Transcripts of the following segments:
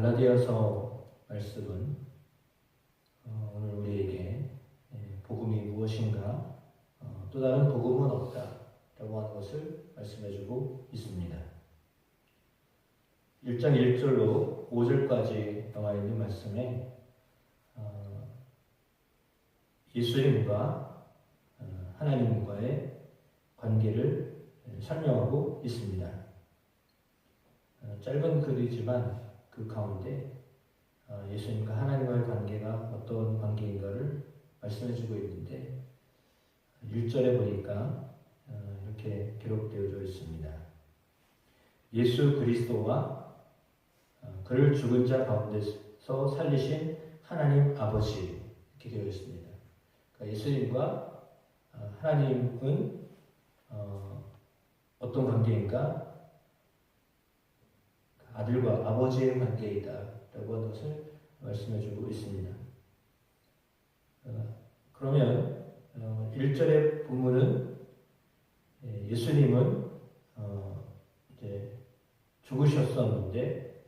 갈라디아서 말씀은 어, 오늘 우리에게 예, 복음이 무엇인가 어, 또 다른 복음은 없다라고 하는 것을 말씀해주고 있습니다. 1장 1절로 5절까지 나와 있는 말씀에 어, 예수님과 어, 하나님과의 관계를 설명하고 있습니다. 어, 짧은 글이지만 그 가운데 어, 예수님과 하나님과의 관계가 어떤 관계인가를 말씀해주고 있는데 1절에 보니까 어, 이렇게 기록되어져 있습니다. 예수 그리스도와 그를 죽은 자 가운데서 살리신 하나님 아버지 이렇게 되어 있습니다. 그러니까 예수님과 하나님은 어떤 관계인가? 아들과 아버지의 관계이다 라고 하는 것을 말씀해 주고 있습니다. 어, 그러면 1절의 어, 본문은 예, 예수님은 어, 이제 죽으셨었는데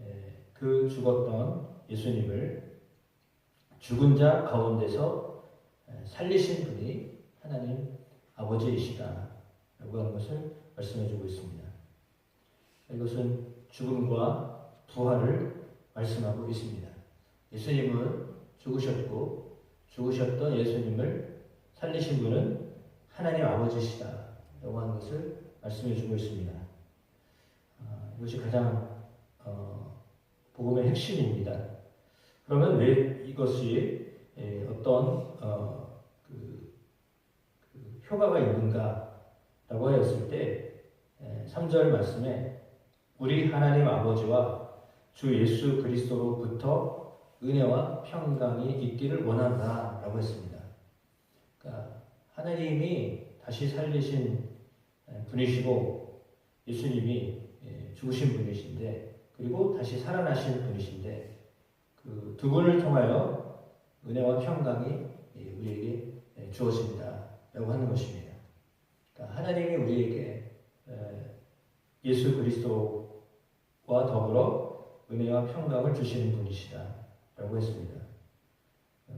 예, 그 죽었던 예수님을 죽은 자 가운데서 예, 살리신 분이 하나님 아버지이시다라고 하는 것을 말씀해 주고 있습니다. 이것은 죽음과 부활을 말씀하고 있습니다. 예수님은 죽으셨고 죽으셨던 예수님을 살리신 분은 하나님 아버지시다. 라고 하는 것을 말씀해 주고 있습니다. 어, 이것이 가장 어, 복음의 핵심입니다. 그러면 왜 이것이 에, 어떤 어, 그, 그 효과가 있는가라고 하였을 때 에, 3절 말씀에 우리 하나님 아버지와 주 예수 그리스도로부터 은혜와 평강이 있기를 원한다 라고 했습니다. 그러니까 하나님이 다시 살리신 분이시고 예수님이 예, 죽으신 분이신데 그리고 다시 살아나신 분이신데 그 두 분을 통하여 은혜와 평강이 예, 우리에게 예, 주어진다 라고 하는 것입니다. 그러니까 하나님이 우리에게 예수 그리스도 와 더불어 은혜와 평강을 주시는 분이시다 라고 했습니다.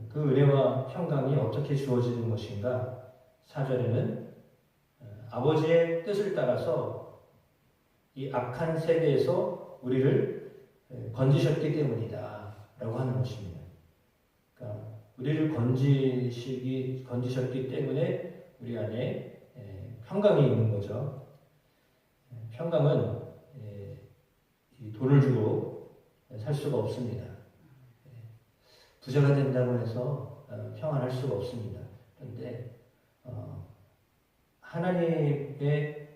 그 은혜와 평강이 어떻게 주어지는 것인가? 4절에는 어, 아버지의 뜻을 따라서 이 악한 세계에서 우리를 건지셨기 때문이다. 라고 하는 것입니다. 그러니까 우리를 건지시기, 건지셨기 때문에 우리 안에 평강이 있는 거죠. 평강은 돈을 주고 살 수가 없습니다. 부자가 된다고 해서 어, 평안할 수가 없습니다. 그런데 어, 하나님의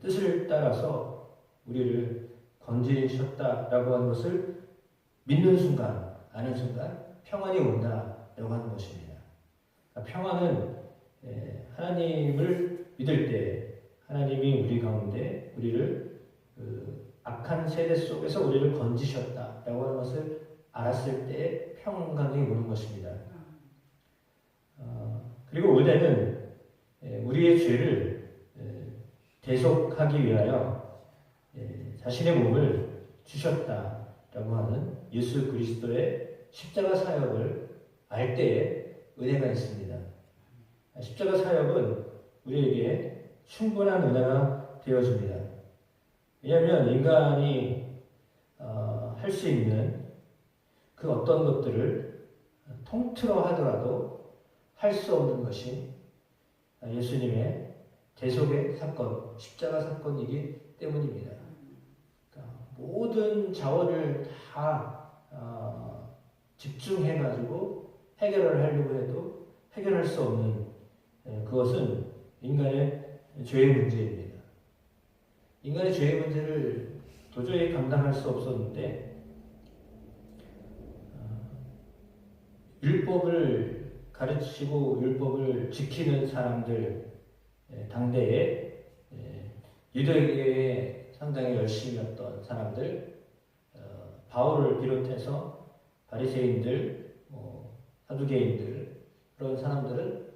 뜻을 따라서 우리를 건지셨다라고 하는 것을 믿는 순간, 아는 순간 평안이 온다라고 하는 것입니다. 그러니까 평안은 하나님을 믿을 때 하나님이 우리 가운데 우리를 그 악한 세대 속에서 우리를 건지셨다라고 하는 것을 알았을 때 평강이 오는 것입니다. 어, 그리고 은혜는 예, 우리의 죄를 예, 대속하기 위하여 예, 자신의 몸을 주셨다라고 하는 예수 그리스도의 십자가 사역을 알 때에 은혜가 있습니다. 십자가 사역은 우리에게 충분한 은혜가 되어집니다. 왜냐하면 인간이 어, 할 수 있는 그 어떤 것들을 통틀어 하더라도 할 수 없는 것이 예수님의 대속의 사건, 십자가 사건이기 때문입니다. 그러니까 모든 자원을 다 어, 집중해가지고 해결을 하려고 해도 해결할 수 없는 예, 그것은 인간의 죄의 문제입니다. 인간의 죄의 문제를 도저히 감당할 수 없었는데 어, 율법을 가르치고 율법을 지키는 사람들 예, 당대에 예, 유대계에 상당히 열심이었던 사람들 어, 바울을 비롯해서 바리새인들, 뭐, 사두개인들 그런 사람들은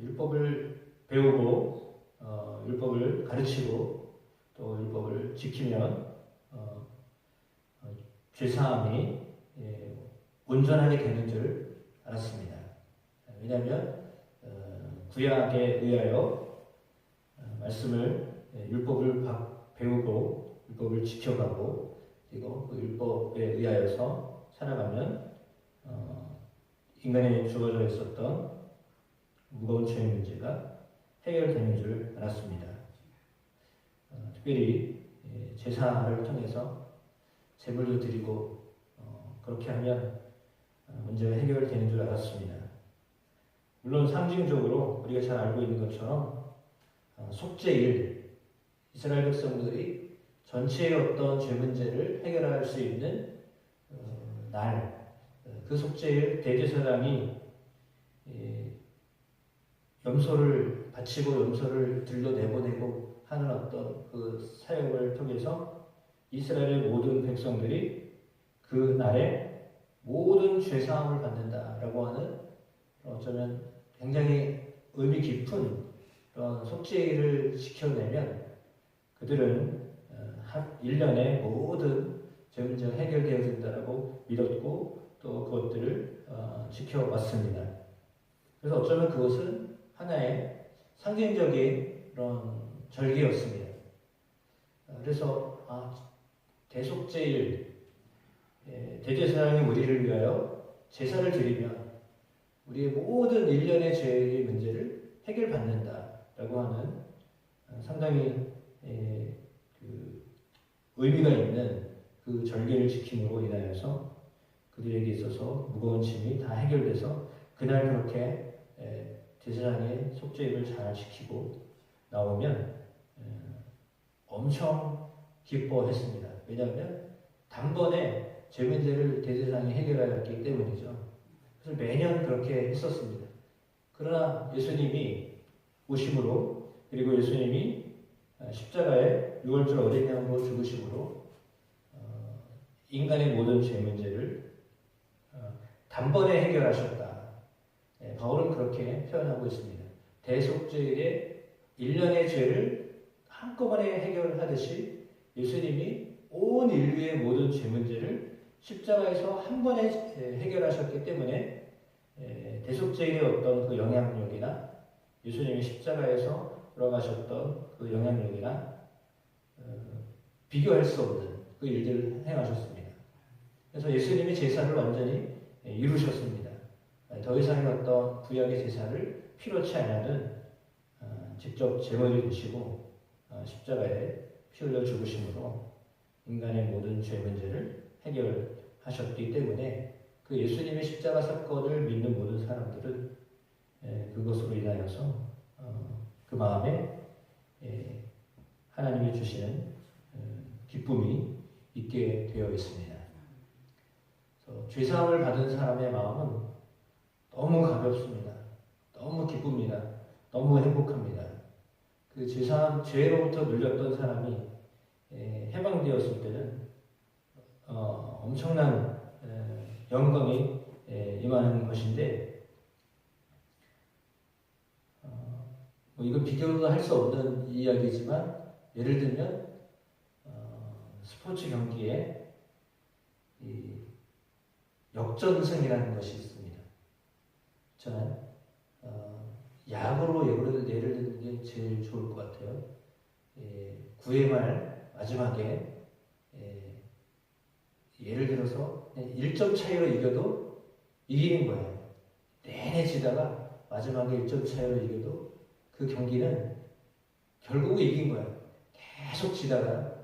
율법을 배우고 어, 율법을 가르치고 또 율법을 지키면 어, 죄사함이 예, 온전하게 되는 줄 알았습니다. 왜냐하면 어, 구약에 의하여 어, 말씀을 예, 율법을 바- 배우고 율법을 지켜가고 그리고 그 율법에 의하여서 살아가면 어, 인간에 주어져 있었던 무거운 죄 문제가 해결되는 줄 알았습니다. 어, 특별히 예, 제사를 통해서 제물도 드리고 어, 그렇게 하면 어, 문제가 해결되는 줄 알았습니다. 물론 상징적으로 우리가 잘 알고 있는 것처럼 어, 속죄일 이스라엘 백성들이 전체의 어떤 죄 문제를 해결할 수 있는 어, 날, 어, 그 속죄일 대제사장이 예, 염소를 바치고 염소를 들려 내보내고 하는 어떤 그 사역을 통해서 이스라엘의 모든 백성들이 그 날에 모든 죄 사함을 받는다라고 하는 어쩌면 굉장히 의미 깊은 그런 속죄일을 지켜내면 그들은 어, 한 1년에 모든 죄 문제가 해결되어진다라고 믿었고 또 그것들을 어, 지켜왔습니다. 그래서 어쩌면 그것은 하나의 상징적인 그런 절기였습니다. 어, 그래서 아, 대속제일 예, 대제사장이 우리를 위하여 제사를 드리면 우리의 모든 일련의 죄의 문제를 해결받는다라고 하는 어, 상당히 예, 그 의미가 있는 그 절개를 지킴으로 인하여서 그들에게 있어서 무거운 짐이 다 해결돼서 그날 그렇게 예, 제사장의 속죄입을 잘 지키고 나오면 예, 엄청 기뻐했습니다. 왜냐하면 단번에 죄 문제를 대제사장이 해결하였기 때문이죠. 그래서 매년 그렇게 했었습니다. 그러나 예수님이 오심으로 그리고 예수님이 십자가에 6월절 어린 양으로 죽으심으로 어, 인간의 모든 죄 문제를 어, 단번에 해결하셨다. 네, 바울은 그렇게 표현하고 있습니다. 대속죄의 일련의 죄를 한꺼번에 해결하듯이 예수님이 온 인류의 모든 죄 문제를 십자가에서 한 번에 해결하셨기 때문에 대속죄의 어떤 그 영향력이나 예수님이 십자가에서 돌아가셨던 그 영향력이나 어, 비교할 수 없는 그 일들을 행하셨습니다. 그래서 예수님이 제사를 완전히 이루셨습니다. 더 이상의 어떤 구약의 제사를 필요치 않는 어, 직접 제물이 되시고 어, 십자가에 피 흘려 죽으심으로 인간의 모든 죄 문제를 해결하셨기 때문에 그 예수님의 십자가 사건을 믿는 모든 사람들은 예, 그것으로 인하여서 어, 그 마음에 예, 하나님이 주시는 어, 기쁨이 있게 되어 있습니다. 죄사함을 받은 사람의 마음은 너무 가볍습니다. 너무 기쁩니다. 너무 행복합니다. 그 죄사함, 죄로부터 눌렸던 사람이 예, 해방되었을 때는 어, 엄청난 영광이 임하는 것인데 어, 뭐 이건 비교도 할 수 없는 이야기지만 예를 들면 어, 스포츠 경기에 역전승이라는 것이 있습니다. 저는 어, 야구로 예를, 예를 드는 게 제일 좋을 것 같아요. 예, 9회 말 마지막에 예 를 들어서 1점 차이로 이겨도 이기는 거예요. 내내 지다가 마지막에 1점 차이로 이겨도 그 경기는 결국은 이긴 거예요. 계속 지다가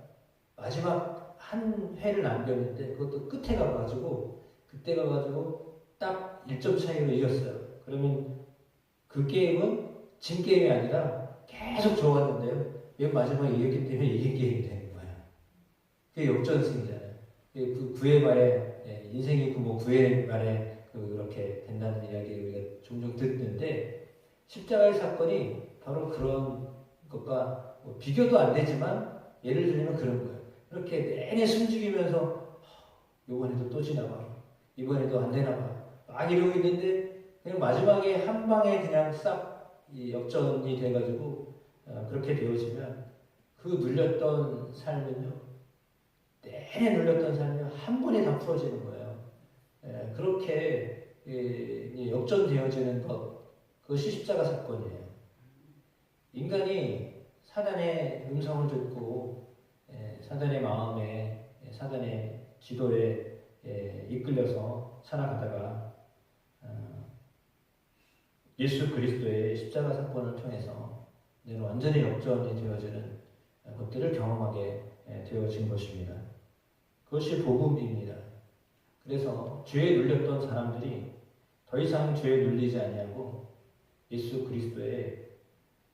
마지막 한 회를 남겼는데 그것도 끝에 가가지고 그때 가가지고 딱 1점 차이로 이겼어요. 그러면 그 게임은 진 게임이 아니라 계속 좋았는데요. 맨 마지막에 이겼기 때문에 이긴 게임이 되는 거예요. 그게 역전승이잖아요. 그 구회 말에 예, 인생이 그뭐 구회 말에 그렇게 된다는 이야기 우리가 종종 듣는데 십자가의 사건이 바로 그런 것과 뭐 비교도 안 되지만 예를 들면 그런 거예요. 이렇게 내내 숨죽이면서 이번에도 또 지나가 이번에도 안 되나 봐. 막 이러고 있는데 그냥 마지막에 한 방에 그냥 싹 역전이 돼가지고 어, 그렇게 되어지면 그 눌렸던 삶은요 내내 눌렸던 삶이 한 번에 다 풀어지는 거예요. 예, 그렇게 예, 역전되어지는 것, 그것이 십자가 사건이에요. 인간이 사단의 음성을 듣고 예, 사단의 마음에 예, 사단의 지도에 예, 이끌려서 살아가다가 어, 예수 그리스도의 십자가 사건을 통해서 내는 완전히 역전이 되어지는 것들을 경험하게 예, 되어진 것입니다. 그것이 복음입니다. 그래서 죄에 눌렸던 사람들이 더 이상 죄에 눌리지 아니하고 예수 그리스도의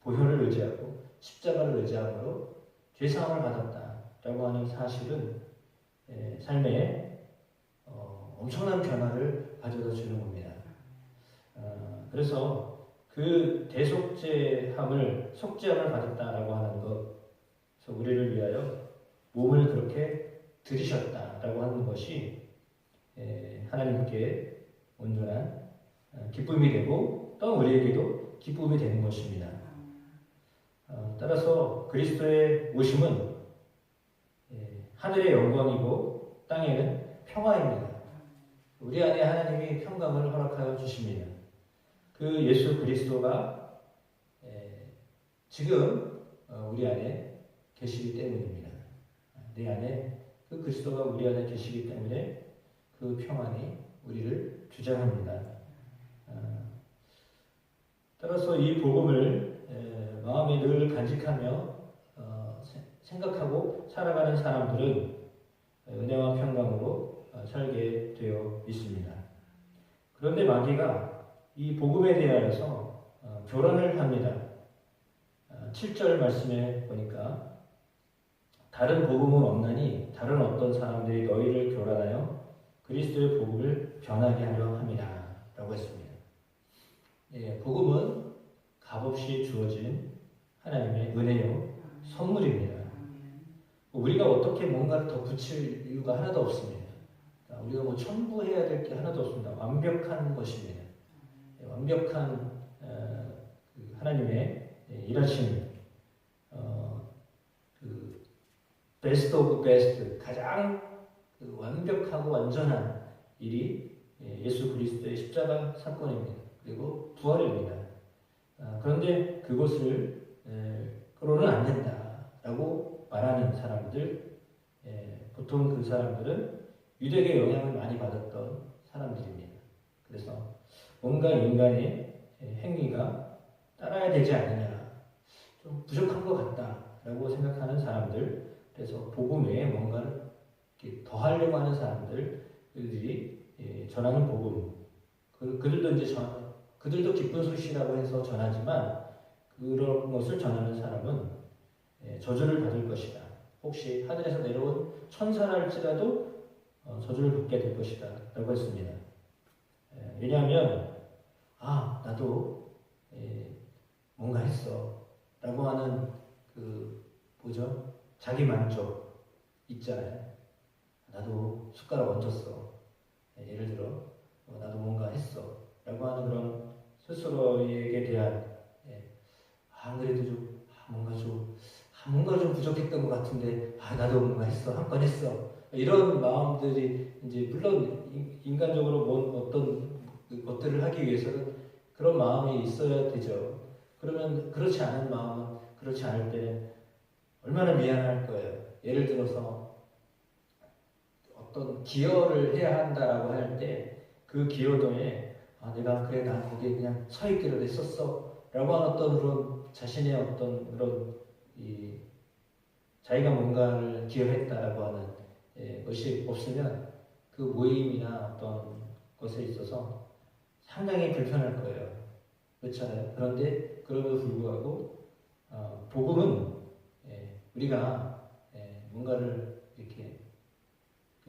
보혈을 의지하고 십자가를 의지함으로 죄 사함을 받았다라고 하는 사실은 예, 삶에 어, 엄청난 변화를 가져다 주는 겁니다. 어, 그래서 그 대속죄함을 속죄함을 받았다라고 하는 것, 그래서 우리를 위하여 몸을 그렇게 들이셨다라고 하는 것이 예, 하나님께 온전한 어, 기쁨이 되고 또 우리에게도 기쁨이 되는 것입니다. 어, 따라서 그리스도의 오심은 예, 하늘의 영광이고 땅에는 평화입니다. 우리 안에 하나님이 평강을 허락하여 주십니다. 그 예수 그리스도가 예, 지금 어, 우리 안에 계시기 때문입니다. 내 안에 그 그리스도가 우리 안에 계시기 때문에 그 평안이 우리를 주장합니다. 어, 따라서 이 복음을 마음에 늘 간직하며 어, 생각하고 살아가는 사람들은 은혜와 평강으로 어, 살게 되어 있습니다. 그런데 마귀가 이 복음에 대하여서 어, 교란을 합니다. 7절 말씀에 보니까 다른 복음은 없나니 다른 어떤 사람들이 너희를 교란하여 그리스도의 복음을 변하게 하려 합니다. 라고 했습니다. 예, 복음은 값없이 주어진 하나님의 은혜요, 선물입니다. 우리가 어떻게 뭔가를 더 붙일 이유가 하나도 없습니다. 우리가 뭐 첨부해야 될 게 하나도 없습니다. 완벽한 것입니다. 예, 완벽한 어, 그 하나님의 예, 일하심, 어, 그 베스트 오브 베스트, 가장 그 완벽하고 완전한 일이 예, 예수 그리스도의 십자가 사건입니다. 그리고 부활입니다. 아, 그런데 그것을 그러는 안 된다라고 말하는 사람들, 보통 그 사람들은 유대계 영향을 많이 받았던 사람들입니다. 그래서 뭔가 인간의 행위가 따라야 되지 않느냐, 좀 부족한 것 같다라고 생각하는 사람들, 그래서 복음 외에 뭔가를 더 하려고 하는 사람들이 전하는 복음, 그, 그들도 이제 전, 그들도 기쁜 소식이라고 해서 전하지만 그런 것을 전하는 사람은 예, 저주를 받을 것이다. 혹시 하늘에서 내려온 천사랄지라도 어, 저주를 받게 될 것이다. 라고 했습니다. 예, 왜냐하면, 아, 나도 예, 뭔가 했어. 라고 하는 그, 뭐죠? 자기 만족 있잖아요. 나도 숟가락 얹었어. 예를 들어, 어, 나도 뭔가 했어. 라고 하는 그런 스스로에게 대한 안 그래도 좀 아, 뭔가 좀 아, 뭔가 좀 부족했던 것 같은데 아 나도 뭔가 했어 한 건 했어 이런 마음들이 이제 물론 인간적으로 뭔 어떤 것들을 하기 위해서는 그런 마음이 있어야 되죠. 그러면 그렇지 않은 마음은 그렇지 않을 때는 얼마나 미안할 거예요. 예를 들어서 어떤 기여를 해야 한다라고 할 때 그 기여도에 아 내가 그래 난 거기에 그냥 서 있기로 했었어 라고 하는 어떤 그런 자신의 어떤 그런 이 자기가 뭔가를 기여했다라고 하는 예, 것이 없으면 그 모임이나 어떤 것에 있어서 상당히 불편할 거예요. 그렇잖아요. 그런데 그럼에도 불구하고 어, 복음은 예, 우리가 예, 뭔가를 이렇게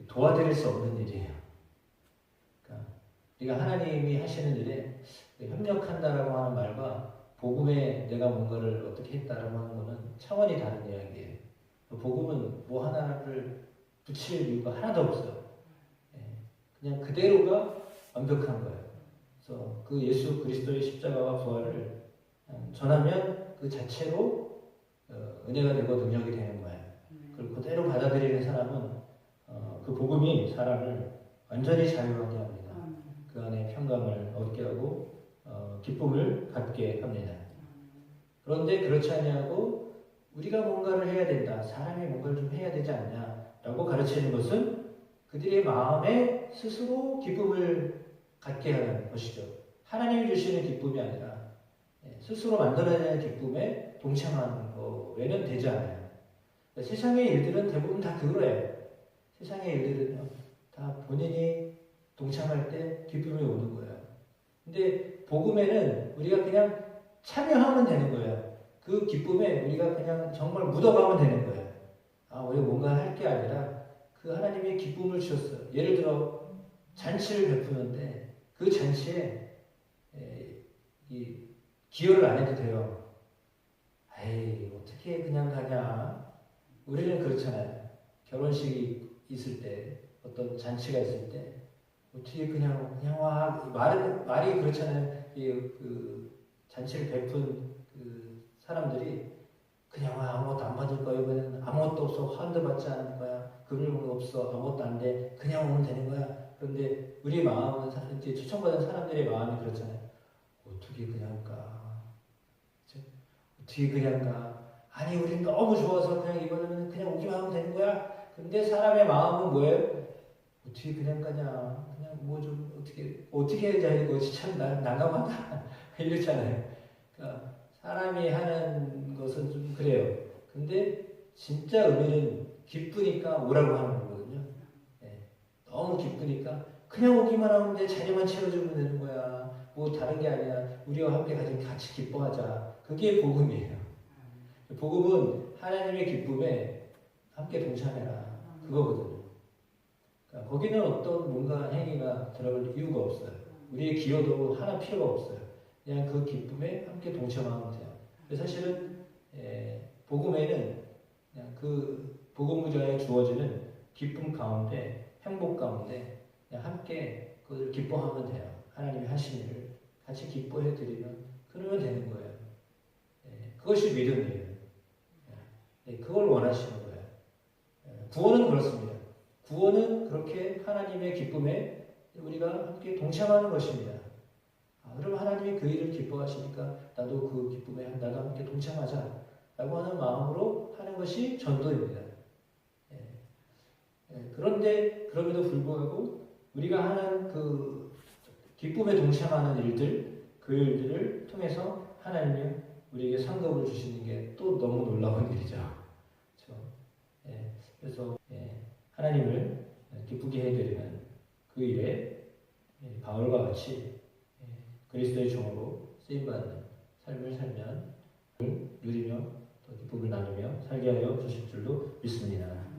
도와드릴 수 없는 일이에요. 그러니까 우리가 하나님이 하시는 일에 협력한다라고 하는 말과 복음에 내가 뭔가를 어떻게 했다라고 하는 것은 차원이 다른 이야기예요. 복음은 뭐 하나를 붙일 이유가 하나도 없어요. 예, 그냥 그대로가 완벽한 거예요. 그래서 그 예수 그리스도의 십자가와 부활을 전하면 그 자체로 어, 은혜가 되고 능력이 되는 거예요. 그걸 그대로 받아들이는 사람은 그 복음이 사람을 완전히 자유하게 합니다. 아멘. 그 안에 평강을 얻게 하고 어, 기쁨을 갖게 합니다. 그런데 그렇지 아니하고 우리가 뭔가를 해야 된다. 사람이 뭔가를 좀 해야 되지 않냐라고 가르치는 것은 그들의 마음에 스스로 기쁨을 갖게 하는 것이죠. 하나님이 주시는 기쁨이 아니라 예, 스스로 만들어내는 기쁨에 동참하는 거 외에는 되지 않아요. 세상의 일들은 대부분 다 그거예요. 세상의 일들은요, 다 본인이 동참할 때 기쁨이 오는 거예요. 근데 복음에는 우리가 그냥 참여하면 되는 거예요. 그 기쁨에 우리가 그냥 정말 묻어가면 되는 거예요. 아, 우리가 뭔가 할 게 아니라 그 하나님의 기쁨을 주셨어요. 예를 들어 잔치를 베푸는데 그 잔치에 기여를 안 해도 돼요. 에이, 어떻게 그냥 가냐. 우리는 그렇잖아요. 결혼식이 있을 때, 어떤 잔치가 있을 때, 어떻게 그냥, 그냥 와. 말은, 말이 그렇잖아요. 이, 그, 잔치를 베푼 그 사람들이 그냥 와. 아무것도 안 받을 거야. 이번에는 아무것도 없어. 환도 받지 않을 거야. 금융도 없어. 아무것도 안 돼. 그냥 오면 되는 거야. 그런데 우리 마음은, 사- 이제 초청받은 사람들의 마음이 그렇잖아요. 어떻게 그냥 가. 그죠? 어떻게 그냥 가. 아니, 우린 너무 좋아서 그냥 이번에는 그냥 오기만 하면 되는 거야. 근데 사람의 마음은 뭐예요? 어떻게 그냥 가냐. 그냥 뭐 좀 어떻게, 어떻게 해야 되는 거지. 참 나, 난감하다. 이렇잖아요. 그러니까 사람이 하는 것은 좀 그래요. 근데 진짜 의미는 기쁘니까 오라고 하는 거거든요. 예. 너무 기쁘니까 그냥 오기만 하면 돼. 자리만 채워주면 되는 거야. 뭐 다른 게 아니야. 우리와 함께 같이, 같이 기뻐하자. 그게 복음이에요. 복음은 하나님의 기쁨에 함께 동참해라. 그거거든요. 그러니까 거기는 어떤 뭔가 행위가 들어갈 이유가 없어요. 우리의 기여도 하나 필요가 없어요. 그냥 그 기쁨에 함께 동참하면 돼요. 사실은 에, 복음에는 그냥 그 복음부자에 주어지는 기쁨 가운데 행복 가운데 함께 그것을 기뻐하면 돼요. 하나님이 하신 일을 같이 기뻐해 드리면 그러면 되는 거예요. 예, 그것이 믿음이에요. 예, 그걸 원하시는 거예요. 예, 구원은 그렇습니다. 구원은 그렇게 하나님의 기쁨에 우리가 함께 동참하는 것입니다. 아, 그럼 하나님이 그 일을 기뻐하시니까 나도 그 기쁨에 나도 함께 동참하자 라고 하는 마음으로 하는 것이 전도입니다. 예. 예, 그런데 그럼에도 불구하고 우리가 하는 그 기쁨에 동참하는 일들 그 일들을 통해서 하나님이 우리에게 상급을 주시는 게 또 너무 놀라운 일이죠. 그렇죠? 예, 그래서 예, 하나님을 기쁘게 해드리는 그 일에 예, 바울과 같이 예, 그리스도의 종으로 쓰임받는 삶을 살면 누리며 또 기쁨을 나누며 살게 하여 주실 줄로 믿습니다.